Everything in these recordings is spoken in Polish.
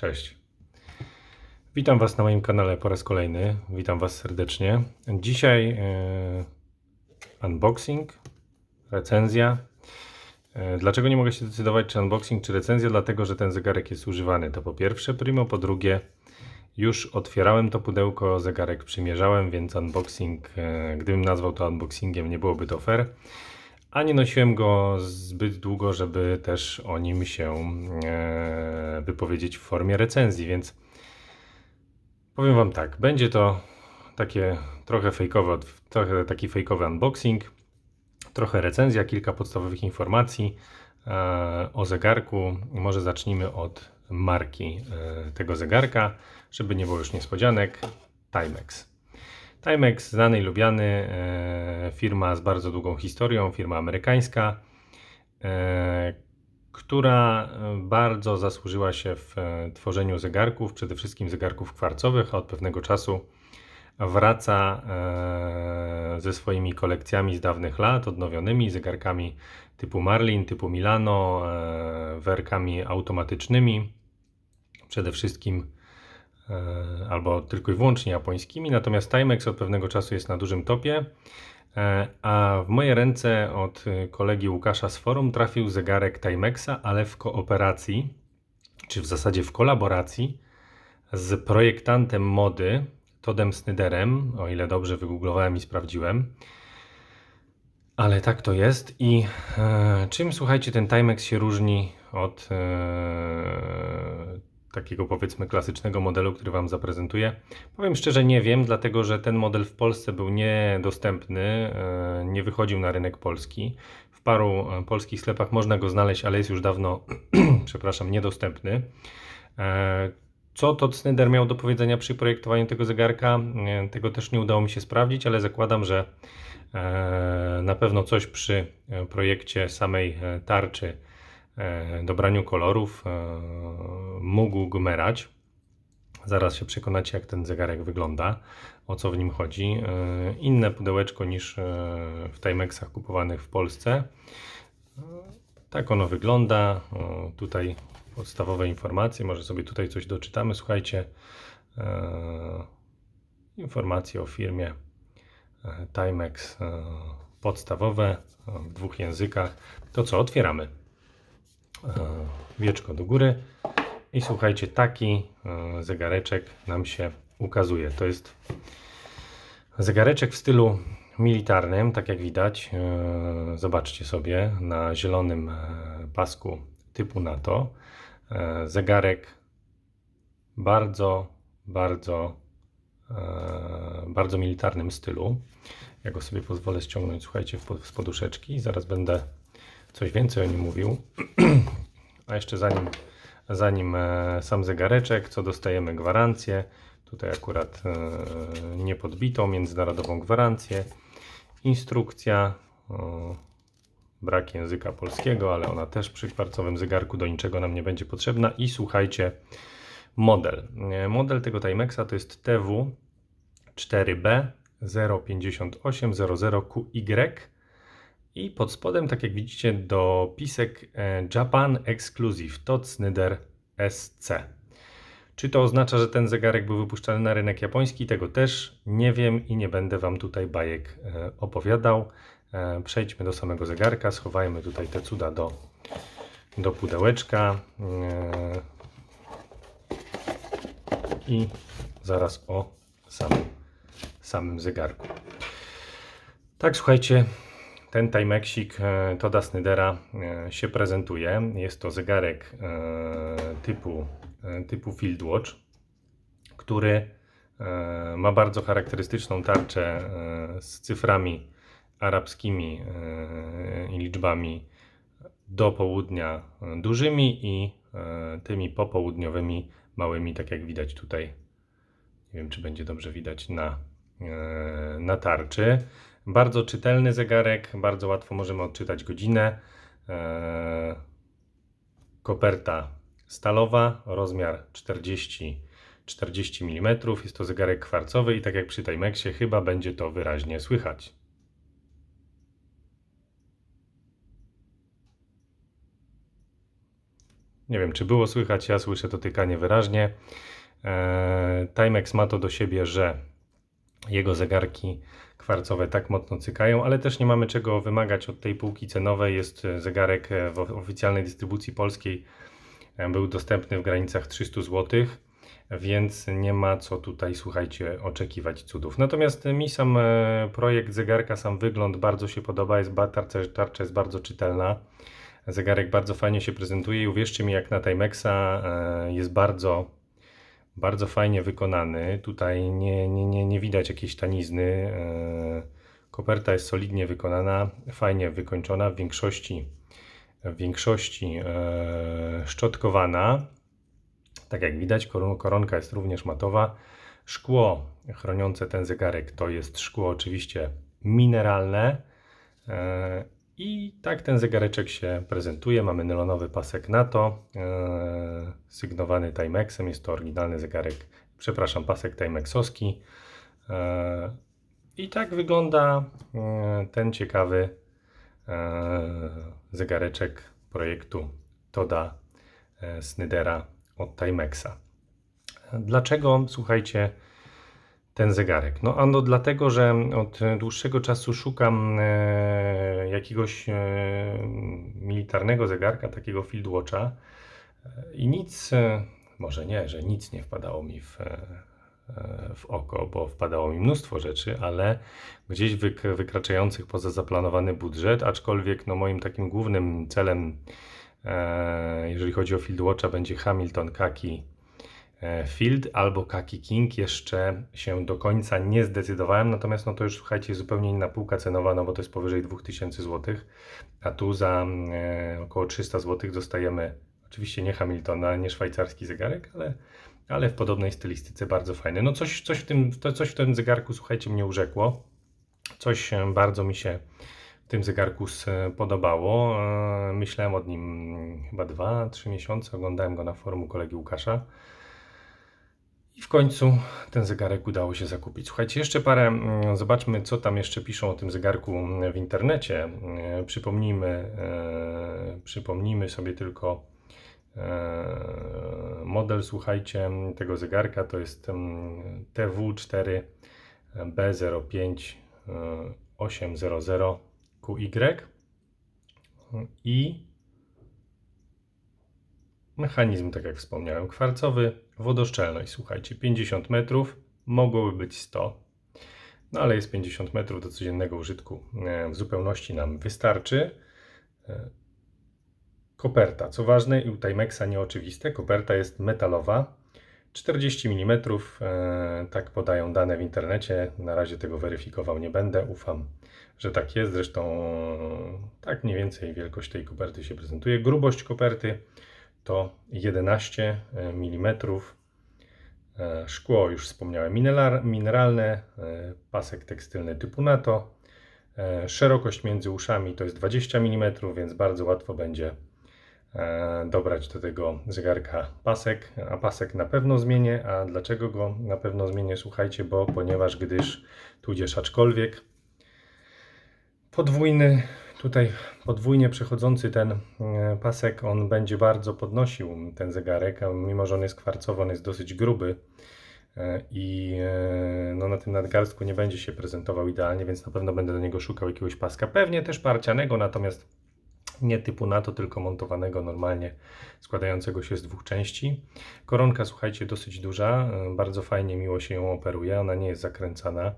Cześć. Witam Was na moim kanale po raz kolejny. Witam Was serdecznie. Dzisiaj e, unboxing, recenzja. E, dlaczego nie mogę się decydować, czy unboxing, czy recenzja? Dlatego, że ten zegarek jest używany. To po pierwsze, primo, po drugie, już otwierałem to pudełko, zegarek przymierzałem, więc unboxing, e, gdybym nazwał to unboxingiem, nie byłoby to fair. A nie nosiłem go zbyt długo, żeby też o nim się e, wypowiedzieć w formie recenzji, więc powiem Wam tak, będzie to takie trochę fejkowe, trochę taki fejkowy unboxing, trochę recenzja, kilka podstawowych informacji e, o zegarku. Może zacznijmy od marki e, tego zegarka, żeby nie było już niespodzianek. Timex. Timex, znany i lubiany, e, firma z bardzo długą historią, firma amerykańska, e, która bardzo zasłużyła się w e, tworzeniu zegarków, przede wszystkim zegarków kwarcowych, a od pewnego czasu wraca e, ze swoimi kolekcjami z dawnych lat, odnowionymi zegarkami typu Marlin, typu Milano, e, werkami automatycznymi, przede wszystkim e, albo tylko i wyłącznie japońskimi, natomiast Timex od pewnego czasu jest na dużym topie, e, a w moje ręce od e, kolegi Łukasza z forum trafił zegarek Timexa, ale w kooperacji, czy w zasadzie w kolaboracji z projektantem mody Todem Snyderem, o ile dobrze wygooglowałem i sprawdziłem. Ale tak to jest. I e, czym, słuchajcie, ten Timex się różni od e, takiego powiedzmy klasycznego modelu, który Wam zaprezentuję? Powiem szczerze, nie wiem, dlatego że ten model w Polsce był niedostępny, e, nie wychodził na rynek polski. W paru e, polskich sklepach można go znaleźć, ale jest już dawno, przepraszam, niedostępny. E, co Todd Snyder miał do powiedzenia przy projektowaniu tego zegarka? Tego też nie udało mi się sprawdzić, ale zakładam, że na pewno coś przy projekcie samej tarczy, dobraniu kolorów e, mógł gmerać. Zaraz się przekonacie, jak ten zegarek wygląda, o co w nim chodzi. E, Inne pudełeczko niż e, w Timexach kupowanych w Polsce. E, Tak ono wygląda. Tutaj podstawowe informacje, może sobie tutaj coś doczytamy. Słuchajcie, e, informacje o firmie e, Timex e, podstawowe e, w dwóch językach. To co, otwieramy. E, wieczko do góry. I słuchajcie, taki e, zegareczek nam się ukazuje. To jest zegareczek w stylu militarnym, tak jak widać. E, Zobaczcie sobie na zielonym pasku typu NATO. Zegarek bardzo, bardzo, bardzo militarnym stylu. Ja go sobie pozwolę ściągnąć, słuchajcie, z poduszeczki. Zaraz będę coś więcej o nim mówił. A jeszcze zanim, zanim e, sam zegareczek, co dostajemy gwarancję. Tutaj akurat e, niepodbitą międzynarodową gwarancję. Instrukcja. Brak języka polskiego, ale ona też przy kwarcowym zegarku do niczego nam nie będzie potrzebna. I słuchajcie, model. E, Model tego Timexa to jest TW 4B 05800QY i pod spodem, tak jak widzicie, dopisek e, Japan Exclusive Todd Snyder SC. Czy to oznacza, że ten zegarek był wypuszczany na rynek japoński? Tego też nie wiem i nie będę Wam tutaj bajek e, opowiadał. E, Przejdźmy do samego zegarka, schowajmy tutaj te cuda do, do pudełeczka i zaraz o samym, samym zegarku. Tak, słuchajcie, ten Timexik e, Toda Snydera e, się prezentuje. Jest to zegarek e, typu, typu Field Watch, który ma bardzo charakterystyczną tarczę z cyframi arabskimi i liczbami do południa dużymi i tymi popołudniowymi małymi, tak jak widać tutaj. Nie wiem, czy będzie dobrze widać na, na tarczy. Bardzo czytelny zegarek, bardzo łatwo możemy odczytać godzinę. E, Koperta stalowa, rozmiar 40, 40 mm. Jest to zegarek kwarcowy i tak jak przy Timexie chyba będzie to wyraźnie słychać. Nie wiem, czy było słychać, ja słyszę to tykanie wyraźnie. E, Timex ma to do siebie, że jego zegarki kwarcowe tak mocno cykają, ale też nie mamy czego wymagać od tej półki cenowej. Jest e, zegarek e, w oficjalnej dystrybucji polskiej, e, był dostępny w granicach 300 zł, więc nie ma co tutaj, słuchajcie, oczekiwać cudów. Natomiast mi sam projekt zegarka, sam wygląd bardzo się podoba, jest, tarcza, tarcza jest bardzo czytelna. Zegarek bardzo fajnie się prezentuje i uwierzcie mi, jak na Timexa jest bardzo, bardzo fajnie wykonany. Tutaj nie, nie, nie, nie widać jakiejś tanizny. e, Koperta jest solidnie wykonana, fajnie wykończona, w większości, w większości e, szczotkowana. Tak jak widać, koron- koronka jest również matowa. Szkło chroniące ten zegarek to jest szkło oczywiście mineralne. I tak ten zegareczek się prezentuje. Mamy nylonowy pasek NATO, e, sygnowany Timexem. Jest to oryginalny zegarek, przepraszam, pasek Timexowski. E, I tak wygląda e, ten ciekawy zegareczek projektu Toda Snydera od Timexa. Dlaczego, słuchajcie, ten zegarek? No, ano dlatego, że od dłuższego czasu szukam e, jakiegoś e, militarnego zegarka, takiego field watcha e, i nic, e, może nie, że nic nie wpadało mi w, e, w oko, bo wpadało mi mnóstwo rzeczy, ale gdzieś wyk- wykraczających poza zaplanowany budżet, aczkolwiek no, moim takim głównym celem, e, jeżeli chodzi o field watcha, będzie Hamilton Kaki Field albo Kaki King. Jeszcze się do końca nie zdecydowałem, natomiast no to już słuchajcie, zupełnie inna półka cenowa, no bo to jest powyżej 2000 zł, a tu za e, około 300 zł dostajemy oczywiście nie Hamiltona, nie szwajcarski zegarek, ale, ale w podobnej stylistyce bardzo fajny. No coś, coś, w tym, to coś w tym zegarku, słuchajcie, mnie urzekło. Coś e, bardzo mi się w tym zegarku podobało. E, Myślałem o nim chyba 2-3 miesiące, oglądałem go na forum kolegi Łukasza. I w końcu ten zegarek udało się zakupić. Słuchajcie, jeszcze parę, mm, zobaczmy co tam jeszcze piszą o tym zegarku w internecie. E, Przypomnijmy, e, przypomnijmy sobie tylko e, model, słuchajcie, tego zegarka to jest mm, TW4 B05 e, 800 QY i Mechanizm, tak jak wspomniałem, kwarcowy, wodoszczelność. Słuchajcie, 50 metrów, mogłoby być 100, no ale jest 50 metrów do codziennego użytku. e, W zupełności nam wystarczy. E, Koperta, co ważne i u Timexa nieoczywiste, koperta jest metalowa, 40 mm, e, tak podają dane w internecie. Na razie tego weryfikował nie będę, ufam, że tak jest. Zresztą tak mniej więcej wielkość tej koperty się prezentuje. Grubość koperty to 11 mm. E, Szkło, już wspomniałem, mineralne, e, pasek tekstylny typu NATO. E, Szerokość między uszami to jest 20 mm, więc bardzo łatwo będzie e, dobrać do tego zegarka pasek. A pasek na pewno zmienię. A dlaczego go na pewno zmienię? Słuchajcie, bo ponieważ gdyż, tudzież aczkolwiek, podwójny, tutaj podwójnie przechodzący ten e, pasek, on będzie bardzo podnosił ten zegarek, mimo że on jest kwarcowy, on jest dosyć gruby e, i e, no, na tym nadgarstku nie będzie się prezentował idealnie, więc na pewno będę do niego szukał jakiegoś paska, pewnie też parcianego, natomiast nie typu NATO, tylko montowanego normalnie, składającego się z dwóch części. Koronka, słuchajcie, dosyć duża, bardzo fajnie, miło się ją operuje, ona nie jest zakręcana,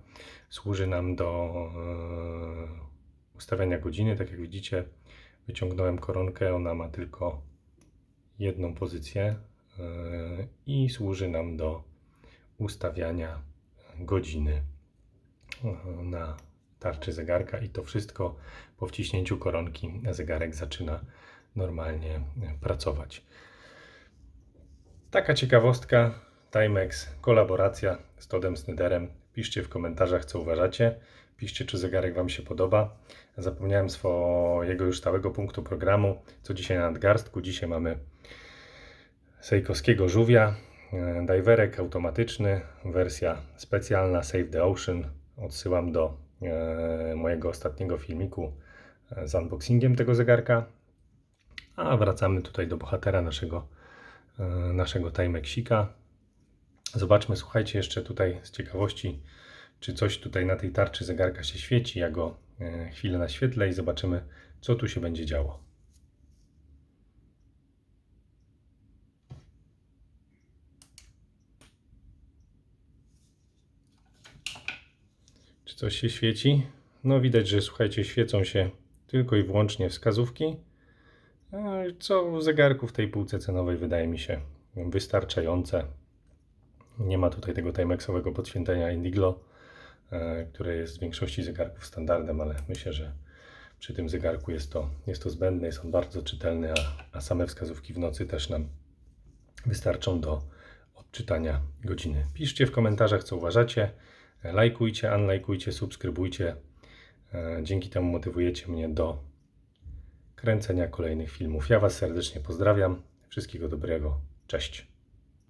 służy nam do ustawiania godziny. Tak jak widzicie, wyciągnąłem koronkę, ona ma tylko jedną pozycję e, i służy nam do ustawiania godziny e, na tarczy zegarka i to wszystko po wciśnięciu koronki zegarek zaczyna normalnie e, pracować. Taka ciekawostka, Timex, kolaboracja z Todem Snyderem. Piszcie w komentarzach, co uważacie. Piszcie, czy zegarek Wam się podoba. Zapomniałem swojego już stałego punktu programu. Co dzisiaj na nadgarstku? Dzisiaj mamy Sejkowskiego żółwia, e, diverek automatyczny, wersja specjalna Save the Ocean. Odsyłam do e, mojego ostatniego filmiku z unboxingiem tego zegarka. A wracamy tutaj do bohatera naszego, e, naszego Timexika. Zobaczmy, słuchajcie, jeszcze tutaj z ciekawości, czy coś tutaj na tej tarczy zegarka się świeci. Ja go e, chwilę naświetlę i zobaczymy, co tu się będzie działo. Czy coś się świeci? No widać, że słuchajcie, świecą się tylko i wyłącznie wskazówki, e, co w zegarku w tej półce cenowej wydaje mi się wystarczające. Nie ma tutaj tego timexowego podświetlenia Indiglo, które jest w większości zegarków standardem, ale myślę, że przy tym zegarku jest to, jest to zbędne, jest on bardzo czytelny, a, a same wskazówki w nocy też nam wystarczą do odczytania godziny. Piszcie w komentarzach, co uważacie. Lajkujcie, unlajkujcie, subskrybujcie. E, Dzięki temu motywujecie mnie do kręcenia kolejnych filmów. Ja Was serdecznie pozdrawiam. Wszystkiego dobrego. Cześć.